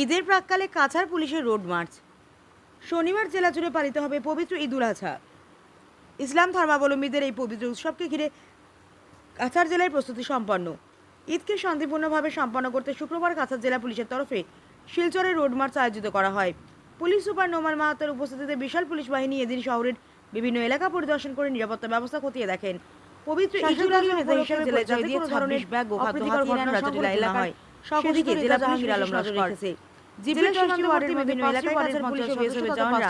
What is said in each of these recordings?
ঈদের প্রাককালে কাছাড় পুলিশের রোড মার্চ। শনিবার জেলা জুড়ে পালিত হবে পবিত্র ঈদুল আজহা। ইসলাম ধর্মাবলম্বীদের এই পবিত্র উৎসবকে ঘিরে কাছাড় জেলায় প্রস্তুতি সম্পন্ন। ঈদকে শান্তিপূর্ণভাবে সম্পন্ন করতে শুক্রবার কাছাড় জেলা পুলিশের তরফে শিলচরে রোড মার্চ আয়োজিত করা হয়। পুলিশ সুপার নোমান মাহাতার উপস্থিতিতে বিশাল পুলিশ বাহিনী এদিন শহরের বিভিন্ন এলাকা পরিদর্শন করে নিরাপত্তা ব্যবস্থা খতিয়ে দেখেন। পবিত্র ঈদুল আজহা হিসেবে জেলায় জয় দিয়ে ধরনের ব্যাগ ও অপ্রীতিকর ঘটনা রাজটিলা এলাকায় সেদিকে জেলা পুলিশ আলম নজর রেখেছে। জেলার সীমান্তবর্তী বিভিন্ন এলাকায় কাছাড় পুলিশ ও বিএসএফ জওয়ানরা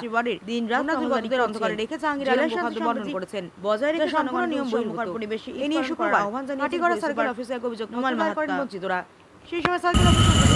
দিন রাত নজরদারিতে অন্ধকারে রেখে জাহাঙ্গীর আলম খাদ্য বর্ণন করেছেন। বজায় রেখে সম্পূর্ণ নিয়ম বহির্ভূত। পরিবেশে এ নিয়ে শুক্রবার আহ্বান জানিয়ে পাটিগড়া সার্কেল অফিসে এক অভিযোগ নোমাল করেন বঞ্চিতরা সেই সময় সার্কেল অফিসের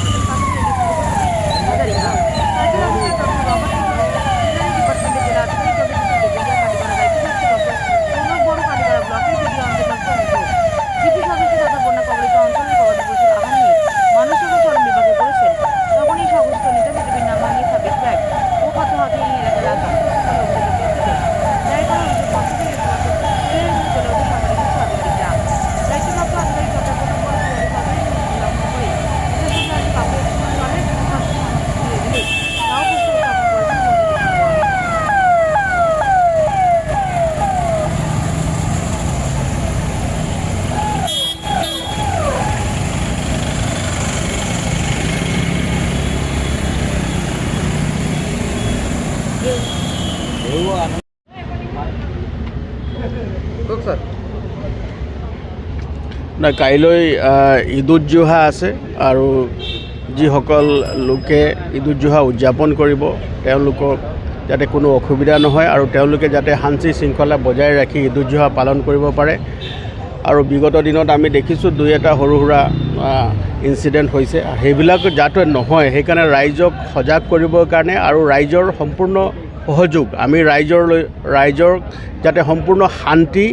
নাই কাইলৈ ঈদ উদ আছে আৰু যিসকল লোকে ঈদ উদ জোহা উদযাপন কৰিব তেওঁলোকক যাতে কোনো অসুবিধা নহয় আৰু তেওঁলোকে যাতে শান্তি শৃংখলা বজাই ৰাখি ঈদ উদ জোহা পালন কৰিব পাৰে। আৰু বিগত দিনত আমি দেখিছোঁ দুই এটা সৰু সুৰা ইনচিডেণ্ট হৈছে। সেইবিলাক যাতে নহয়, সেইকাৰণে ৰাইজক সজাগ কৰিবৰ কাৰণে আৰু ৰাইজৰ সম্পূৰ্ণ সহযোগ। আমি ৰাইজৰ লৈ, ৰাইজৰ যাতে সম্পূৰ্ণ শান্তি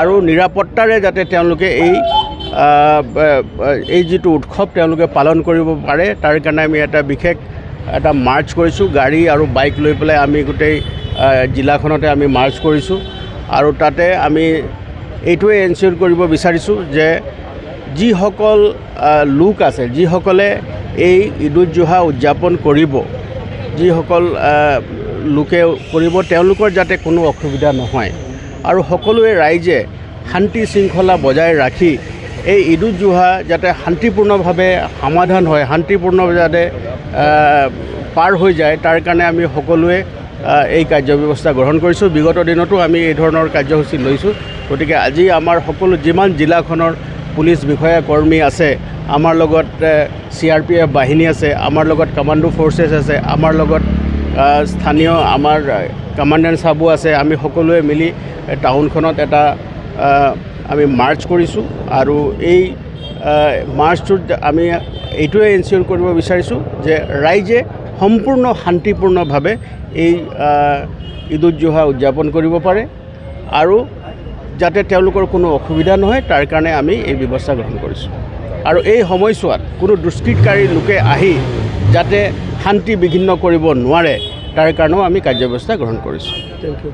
আৰু নিৰাপত্তাৰে যাতে তেওঁলোকে এই এই যিটো উৎসৱ তেওঁলোকে পালন কৰিব পাৰে, তাৰ কাৰণে আমি এটা বিশেষ এটা মাৰ্চ কৰিছোঁ। গাড়ী আৰু বাইক লৈ পেলাই আমি গোটেই জিলাখনতে আমি মাৰ্চ কৰিছোঁ। আৰু তাতে আমি এইটোৱে এনচিয়'ৰ কৰিব বিচাৰিছোঁ যে যিসকল লোক আছে, যিসকলে এই ঈদ উদ জোহা উদযাপন কৰিব, যিসকল লোকে কৰিব, তেওঁলোকৰ যাতে কোনো অসুবিধা নহয়। আৰু সকলোৱে ৰাইজে শান্তি শৃংখলা বজাই ৰাখি এই ঈদ উদ জোহা যাতে শান্তিপূৰ্ণভাৱে সমাধান হয় শান্তিপূৰ্ণ যাতে পাৰ হৈ যায়, তাৰ কাৰণে আমি সকলোৱে এই কাৰ্যব্যৱস্থা গ্ৰহণ কৰিছোঁ। বিগত দিনতো আমি এই ধৰণৰ কাৰ্যসূচী লৈছোঁ। গতিকে আজি আমাৰ সকলো যিমান জিলাখনৰ পুলিচ বিষয়া কৰ্মী আছে, আমাৰ লগত চি আৰ পি এফ বাহিনী আছে, আমাৰ লগত কামাণ্ডো ফ'ৰ্চেছ আছে, আমাৰ লগত স্থানীয় আমাৰ কামাণ্ডেণ্ট চাবো আছে, আমি সকলোৱে মিলি টাউনখনত এটা আমি মাৰ্চ কৰিছোঁ আৰু এই মাৰ্চটোত আমি এইটোৱে এনচিয়'ৰ কৰিব বিচাৰিছোঁ যে ৰাইজে সম্পূৰ্ণ শান্তিপূৰ্ণভাৱে এই ঈদ উদ জোহা উদযাপন কৰিব পাৰে আৰু যাতে তেওঁলোকৰ কোনো অসুবিধা নহয়, তাৰ কাৰণে আমি এই ব্যৱস্থা গ্ৰহণ কৰিছোঁ। আৰু এই সময়ছোৱাত কোনো দুষ্কৃতকাৰী লোকে আহি যাতে শান্তি বিঘিন্ন কৰিব নোৱাৰে। তাৰ কাৰণেও আমি কাৰ্যব্যৱস্থা গ্ৰহণ কৰিছোঁ। Thank you